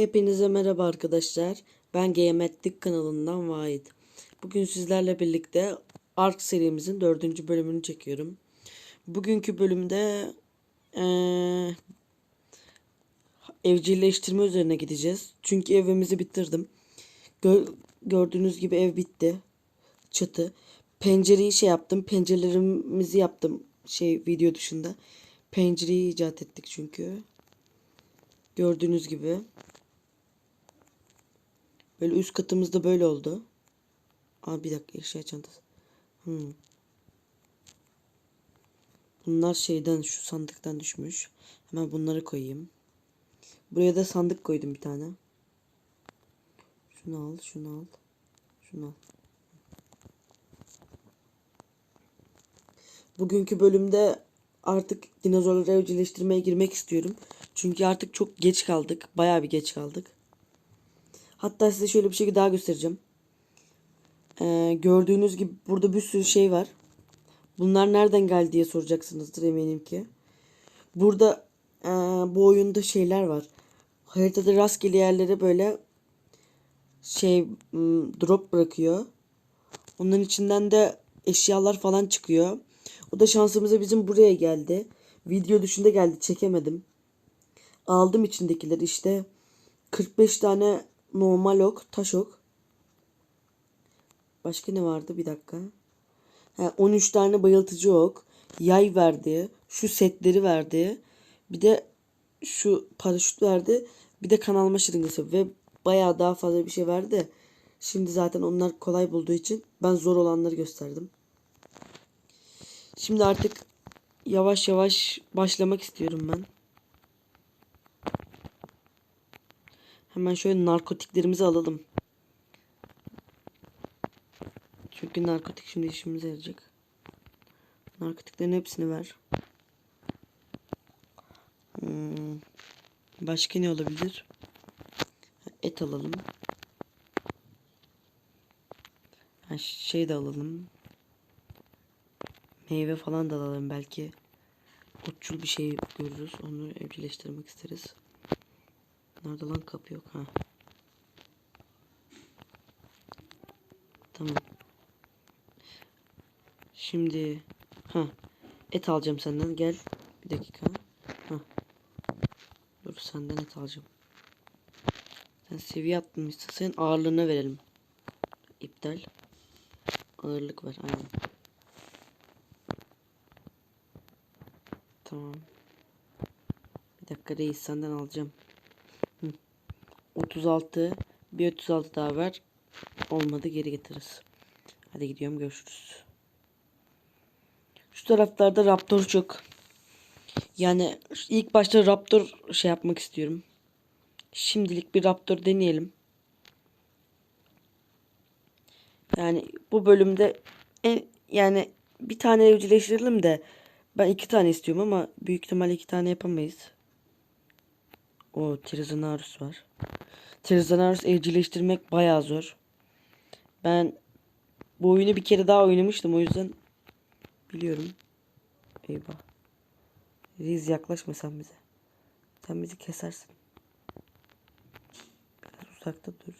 Hepinize merhaba arkadaşlar. Ben Geometrik kanalından Vahit. Bugün sizlerle birlikte Ark serimizin dördüncü bölümünü çekiyorum. Bugünkü bölümde eee, evcilleştirme üzerine gideceğiz. Çünkü evimizi bitirdim. Gö- gördüğünüz gibi ev bitti. Çatı. Pencereyi şey yaptım. Pencerelerimizi yaptım. Şey video dışında. Pencereyi icat ettik çünkü. Gördüğünüz gibi. Böyle üst katımızda böyle oldu. Aa bir dakika eşya çantası. Hmm. Bunlar şeyden şu sandıktan düşmüş. Hemen bunları koyayım. Buraya da sandık koydum bir tane. Şunu al, şunu al. Şunu al. Bugünkü bölümde artık dinozorları evcilleştirmeye girmek istiyorum. Çünkü artık çok geç kaldık. Bayağı bir geç kaldık. Hatta size şöyle bir şey daha göstereceğim. Ee, gördüğünüz gibi burada bir sürü şey var. Bunlar nereden geldi diye soracaksınızdır eminim ki. Burada ee, bu oyunda şeyler var. Haritada rastgele yerlere böyle şey drop bırakıyor. Onların içinden de eşyalar falan çıkıyor. O da şansımıza bizim buraya geldi. Video dışında geldi çekemedim. Aldım içindekileri işte 45 tane normal ok, taş ok. Başka ne vardı bir dakika. Ha, 13 tane bayıltıcı ok. Yay verdi. Şu setleri verdi. Bir de şu paraşüt verdi. Bir de kan alma şırıngası ve bayağı daha fazla bir şey verdi. Şimdi zaten onlar kolay bulduğu için ben zor olanları gösterdim. Şimdi artık yavaş yavaş başlamak istiyorum ben. Hemen şöyle narkotiklerimizi alalım. Çünkü narkotik şimdi işimize yarayacak. Narkotiklerin hepsini ver. Hmm. Başka ne olabilir? Et alalım. Ha, şey de alalım. Meyve falan da alalım belki. Otçul bir şey görürüz. Onu evcilleştirmek isteriz. Nerede lan kapı yok ha. Tamam. Şimdi ha et alacağım senden gel. Bir dakika. Ha. Dur senden et alacağım. Sen seviye atmışsın. Senin ağırlığına verelim. İptal. Ağırlık ver aynen. Tamam. Bir dakika reis senden alacağım. 36 bir 36 daha ver. Olmadı geri getiririz. Hadi gidiyorum görüşürüz. Şu taraflarda Raptor çok. Yani ilk başta Raptor şey yapmak istiyorum. Şimdilik bir Raptor deneyelim. Yani bu bölümde en, yani bir tane evcilleştirelim de ben iki tane istiyorum ama büyük ihtimalle iki tane yapamayız. O Tirizonarus var. Tirizonarus evcilleştirmek bayağı zor. Ben bu oyunu bir kere daha oynamıştım o yüzden biliyorum. Eyvah. Riz yaklaşma sen bize. Sen bizi kesersin. Biraz uzakta dur.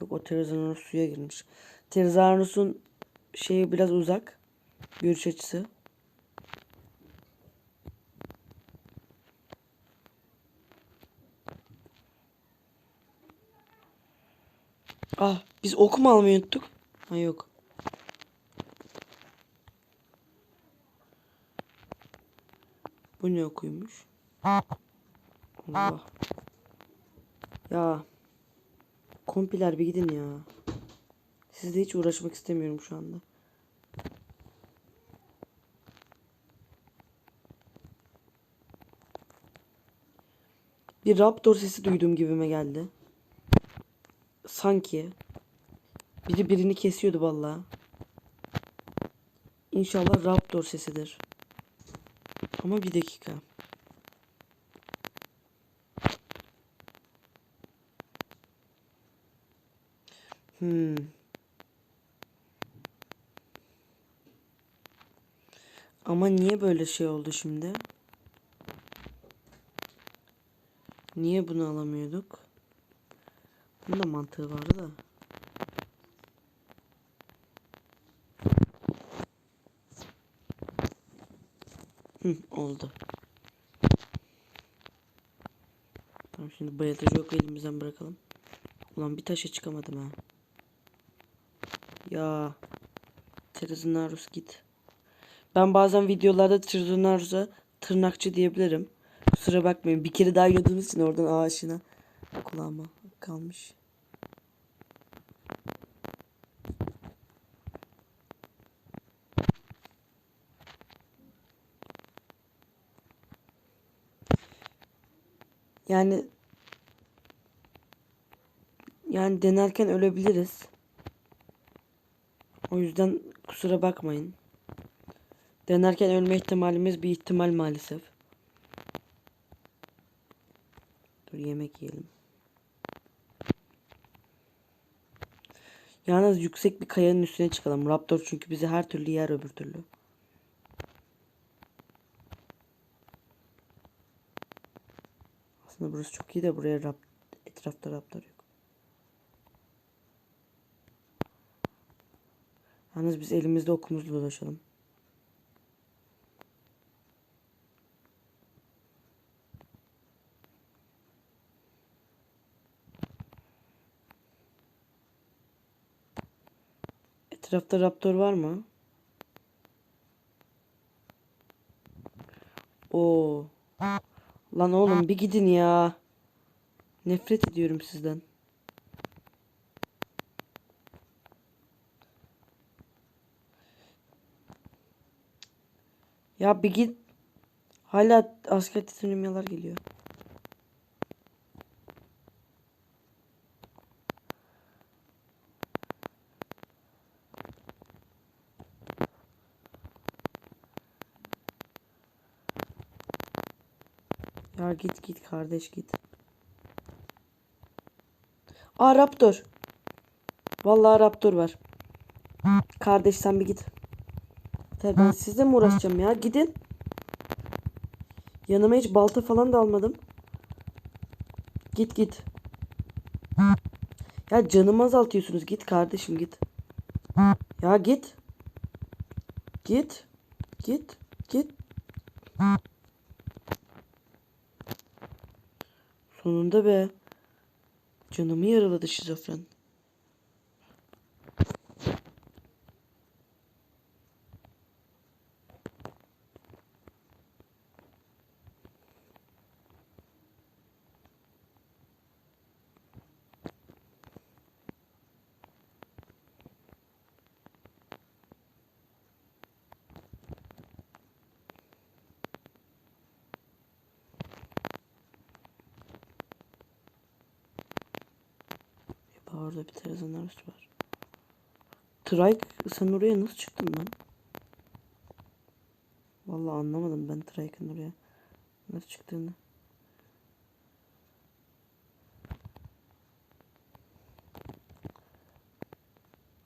Yok o Tirizonarus suya girmiş. Tirizonarus'un şeyi biraz uzak. Görüş açısı. Ah biz ok mu almayı unuttuk? Ha yok. Bu ne okuymuş? Allah. Ya. Kompiler bir gidin ya. Sizle hiç uğraşmak istemiyorum şu anda. Bir raptor sesi duyduğum gibime geldi. Sanki. Biri birini kesiyordu vallahi. İnşallah raptor sesidir. Ama bir dakika. Hmm. Ama niye böyle şey oldu şimdi? Niye bunu alamıyorduk? Bunun da mantığı vardı da. Hı, oldu. Tamam şimdi bayatıcı yok elimizden bırakalım. Ulan bir taşa çıkamadım ha. Ya. Trezonarus git. Ben bazen videolarda Trezonarus'a tırnakçı diyebilirim. Kusura bakmayın. Bir kere daha oynadığımız için oradan ağaçına kulağıma kalmış. Yani yani denerken ölebiliriz. O yüzden kusura bakmayın. Denerken ölme ihtimalimiz bir ihtimal maalesef. Dur yemek yiyelim. Yalnız yüksek bir kayanın üstüne çıkalım. Raptor çünkü bizi her türlü yer öbür türlü. Aslında burası çok iyi de buraya rap etrafta raptor yok. Yalnız biz elimizde okumuzla dolaşalım. Etrafta raptor var mı? Oo. Lan oğlum bir gidin ya. Nefret ediyorum sizden. Ya bir git. Hala asker titremeler geliyor. Git git kardeş git. Aa Raptor. Vallahi Raptor var. Kardeş sen bir git. Yeter ben sizle mi uğraşacağım ya? Gidin. Yanıma hiç balta falan da almadım. Git git. Ya canımı azaltıyorsunuz. Git kardeşim git. Ya git. Git. Git. Git. Sonunda be. Canımı yaraladı şizofren. Orada bir Terazanarus var. Trike sen oraya nasıl çıktın lan? Vallahi anlamadım ben Trike'ın oraya nasıl çıktığını.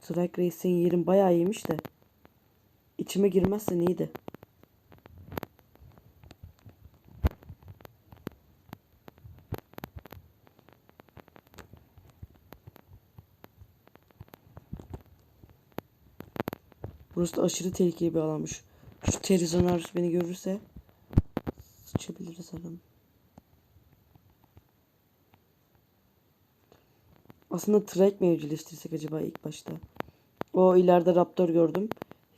Trike Reis senin yerin bayağı iyiymiş de. İçime girmezsen iyiydi. Burası da aşırı tehlikeli bir alanmış. Şu Terizonarus beni görürse sıçabiliriz adam. Aslında trike mi evcilleştirsek acaba ilk başta? O ileride raptor gördüm.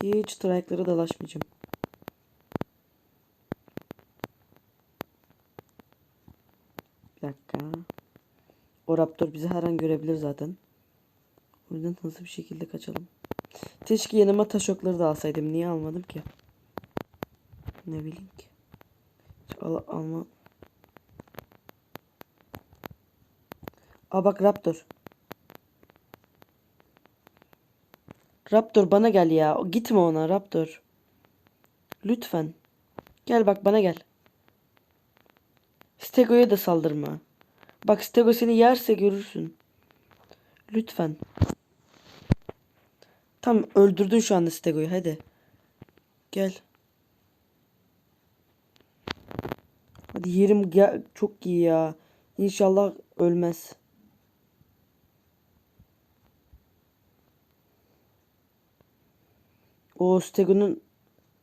Hiç trike'lara dalaşmayacağım. Bir dakika. O raptor bizi her an görebilir zaten. O yüzden hızlı bir şekilde kaçalım. Keşke yanıma taş okları da alsaydım. Niye almadım ki? Ne bileyim ki. Al alma. Aa bak Raptor. Raptor bana gel ya. Gitme ona Raptor. Lütfen. Gel bak bana gel. Stego'ya da saldırma. Bak Stego seni yerse görürsün. Lütfen. Tam öldürdün şu anda Stego'yu hadi. Gel. Hadi yerim gel çok iyi ya. İnşallah ölmez. O Stego'nun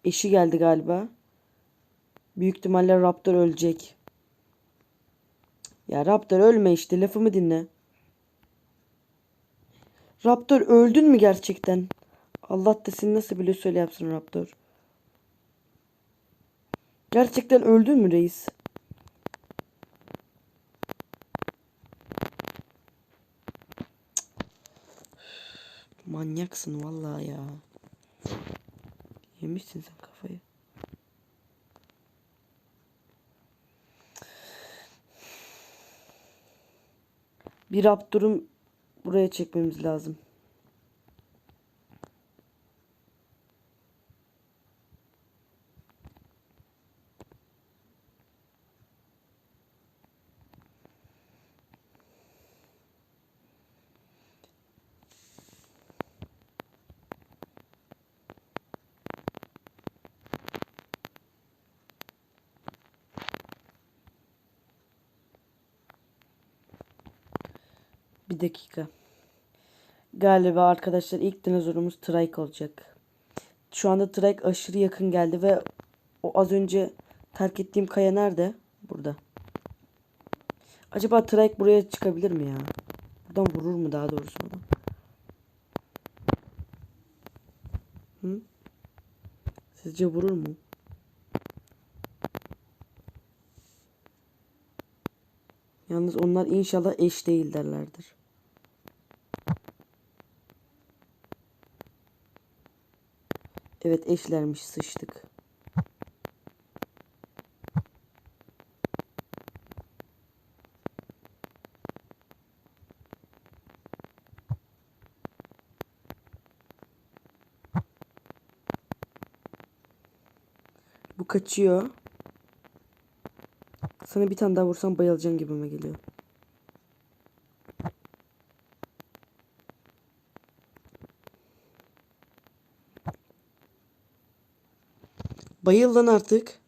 eşi geldi galiba. Büyük ihtimalle Raptor ölecek. Ya Raptor ölme işte lafımı dinle. Raptor öldün mü gerçekten? Allah da seni nasıl biliyor söyle yapsın Raptor. Gerçekten öldün mü reis? Manyaksın vallahi ya. Yemişsin sen kafayı. Bir Raptor'un buraya çekmemiz lazım. Dakika. Galiba arkadaşlar ilk dinozorumuz Trike olacak. Şu anda Trike aşırı yakın geldi ve o az önce terk ettiğim kaya nerede? Burada. Acaba Trike buraya çıkabilir mi ya? Buradan vurur mu daha doğrusu? Hı? Sizce vurur mu? Yalnız onlar inşallah eş değil derlerdir. Evet eşlermiş sıçtık. Bu kaçıyor. Sana bir tane daha vursam bayılacaksın gibime geliyor. Bayıl lan artık.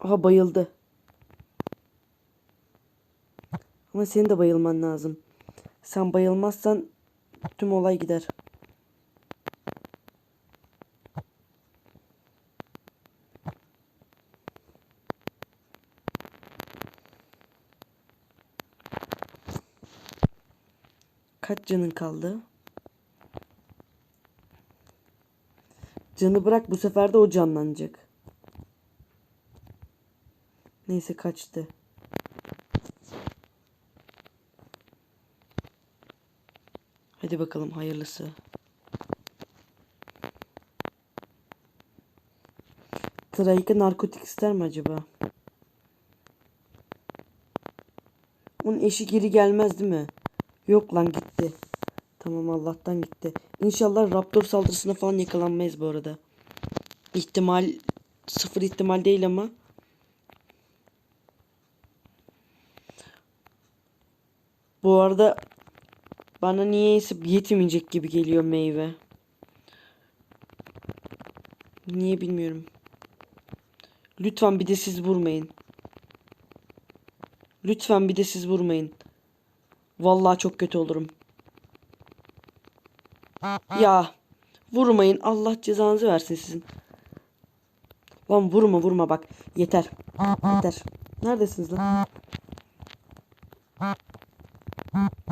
Aha bayıldı. Ama senin de bayılman lazım. Sen bayılmazsan tüm olay gider. Kaç canın kaldı? Canı bırak bu sefer de o canlanacak. Neyse kaçtı. Hadi bakalım hayırlısı. Trike narkotik ister mi acaba? Onun eşi geri gelmez değil mi? Yok lan gitti. Tamam Allah'tan gitti. İnşallah Raptor saldırısına falan yakalanmayız bu arada. İhtimal sıfır ihtimal değil ama. Bu arada bana niyeyse yetmeyecek gibi geliyor meyve. Niye bilmiyorum. Lütfen bir de siz vurmayın. Lütfen bir de siz vurmayın. Vallahi çok kötü olurum. Ya vurmayın Allah cezanızı versin sizin. Lan vurma vurma bak yeter. Yeter. Neredesiniz lan?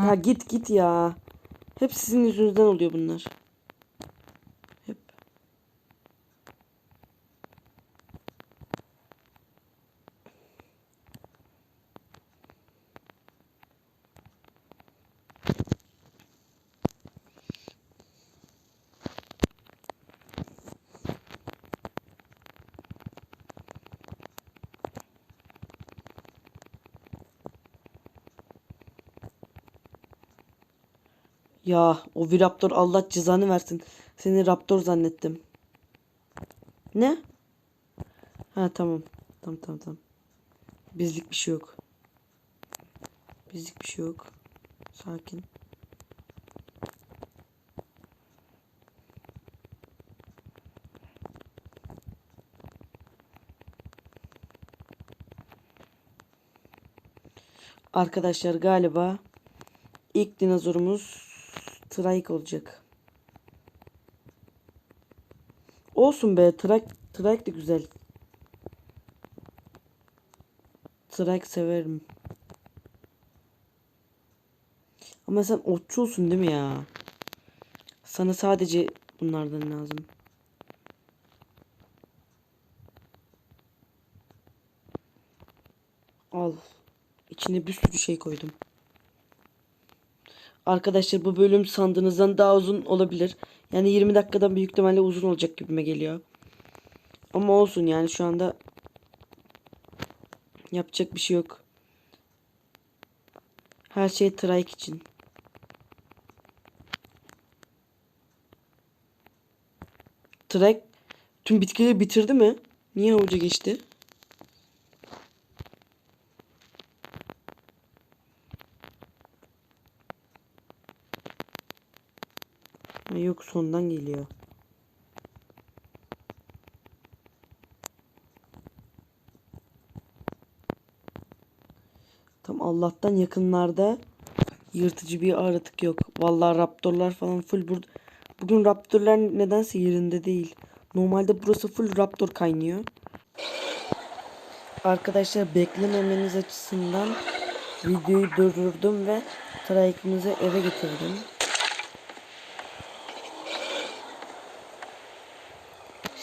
Ya git git ya. Hep sizin yüzünüzden oluyor bunlar. Ya o Viraptor Allah cızanı versin. Seni Raptor zannettim. Ne? Ha tamam. Tamam tamam tamam. Bizlik bir şey yok. Bizlik bir şey yok. Sakin. Arkadaşlar galiba ilk dinozorumuz Trike olacak. Olsun be Trike, Trike de güzel. Trike severim. Ama sen otçulsun değil mi ya? Sana sadece bunlardan lazım. Al. İçine bir sürü şey koydum. Arkadaşlar bu bölüm sandığınızdan daha uzun olabilir. Yani 20 dakikadan büyük ihtimalle uzun olacak gibime geliyor. Ama olsun yani şu anda yapacak bir şey yok. Her şey trike için. Trike tüm bitkileri bitirdi mi? Niye havuca geçti? Ha, yok sondan geliyor. Tam Allah'tan yakınlarda yırtıcı bir aratık yok. Vallahi raptorlar falan full burada. Bugün raptorlar nedense yerinde değil. Normalde burası full raptor kaynıyor. Arkadaşlar beklememeniz açısından videoyu durdurdum ve trike'ımızı eve getirdim.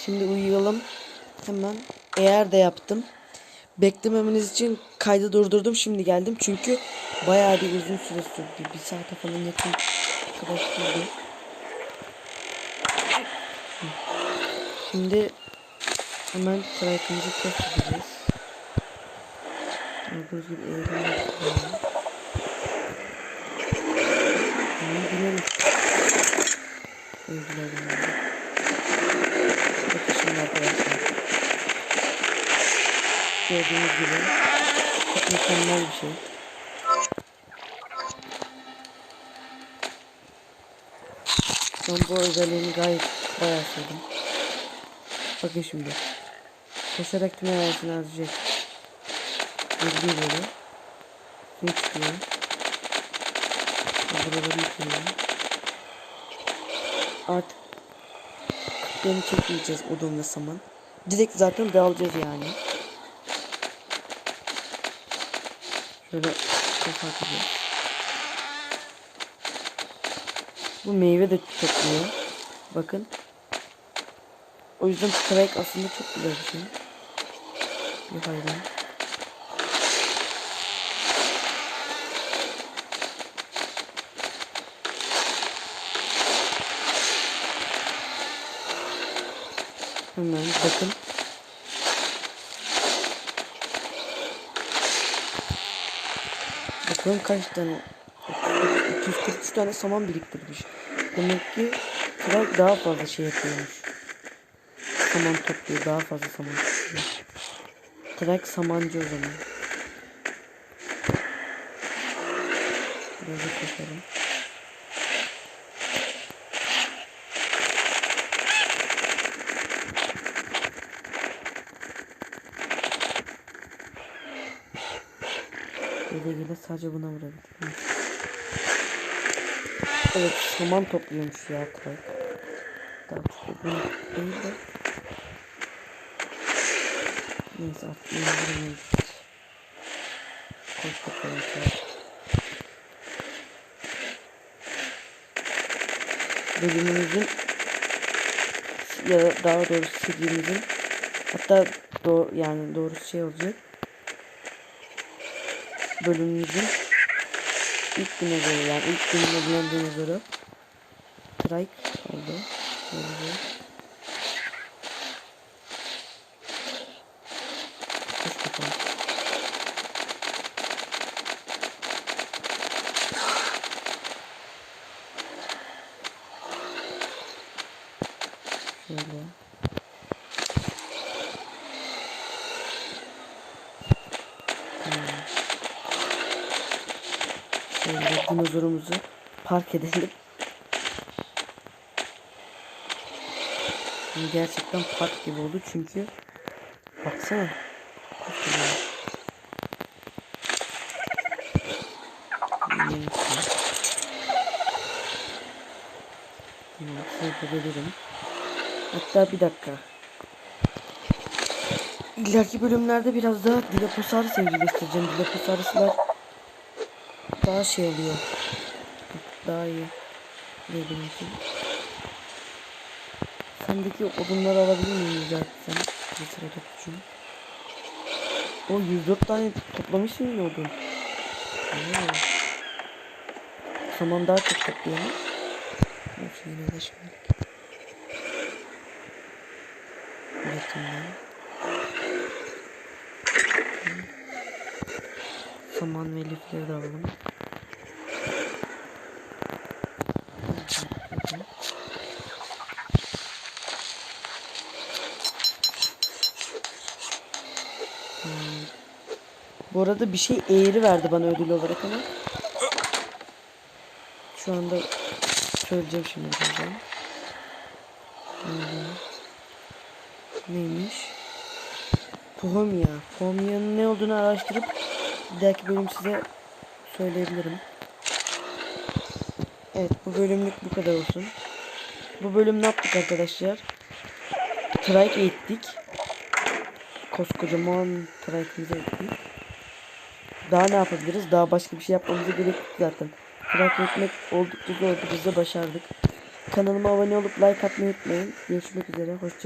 Şimdi uyuyalım. Hemen eğer de yaptım. Beklememeniz için kaydı durdurdum. Şimdi geldim. Çünkü bayağı bir uzun süre sürdü. Bir saate falan yakın. Şimdi hemen trike'ımızı test edeceğiz. Gördüğünüz gibi eğrimi yapıyorum. Ne bilelim. Şimdi arkadaşlar. Gördüğünüz gibi çok mükemmel bir şey. Ben bu özelliğini gayet bayağı sevdim. Bakın şimdi. Koşarak tüm enerjisini harcayacak. Geliyor böyle. Ne çıkıyor? Buraları yıkıyor. Artık Beni çekmeyeceğiz odun ve saman. Direkt zaten dağılacağız yani. Şöyle kapatacağız. Bu meyve de topluyor. Bakın. O yüzden strike aslında çok güzel bir şey. Bir hayvan. Hemen bakın. Bakalım kaç tane 243 tane saman biriktirmiş. Demek ki Kral daha fazla şey yapıyormuş. Saman topluyor. Daha fazla saman topluyor. Trak samancı o zaman. Da koşalım. Sadece buna vurabildim. Evet saman topluyormuş ya. Daha çok bunu değil de. Neyse vuramayız. Koş bakalım Trak. Bölümümüzün ya da daha doğrusu serimizin hatta doğru yani doğrusu şey olacak bölümümüzün ilk dinozoru yani ilk dinozorun dinozoru Trike oldu. Böyle. Şöyle. dinozorumuzu park edelim. Şimdi gerçekten park gibi oldu çünkü baksana. Çok güzel. yapabilirim. Hatta bir dakika. İleriki bölümlerde biraz daha dileposarı sevgi göstereceğim. Dileposarıslar daha şey oluyor. Daha iyi. Bileyim ki. Sendeki odunları alabilir miyim rica etsem? Bir sırada tutacağım. O 104 tane toplamışsın yine odun. Oo. Saman daha çok topluyor mu? Olsun yine de şimdilik. Üretimden. Saman ve lifleri de alalım. Bu arada bir şey eğri verdi bana ödül olarak ama. Şu anda söyleyeceğim şimdi. Hmm. Neymiş? Pohomya. Pohomya'nın ne olduğunu araştırıp bir dahaki bölüm size söyleyebilirim. Evet bu bölümlük bu kadar olsun. Bu bölüm ne yaptık arkadaşlar? Trike ettik. Koskocaman trike'imizi ettik. Daha ne yapabiliriz? Daha başka bir şey yapmamıza gerek yok zaten. Trike etmek oldukça zordu. Biz de başardık. Kanalıma abone olup like atmayı unutmayın. Görüşmek üzere. Hoşçakalın.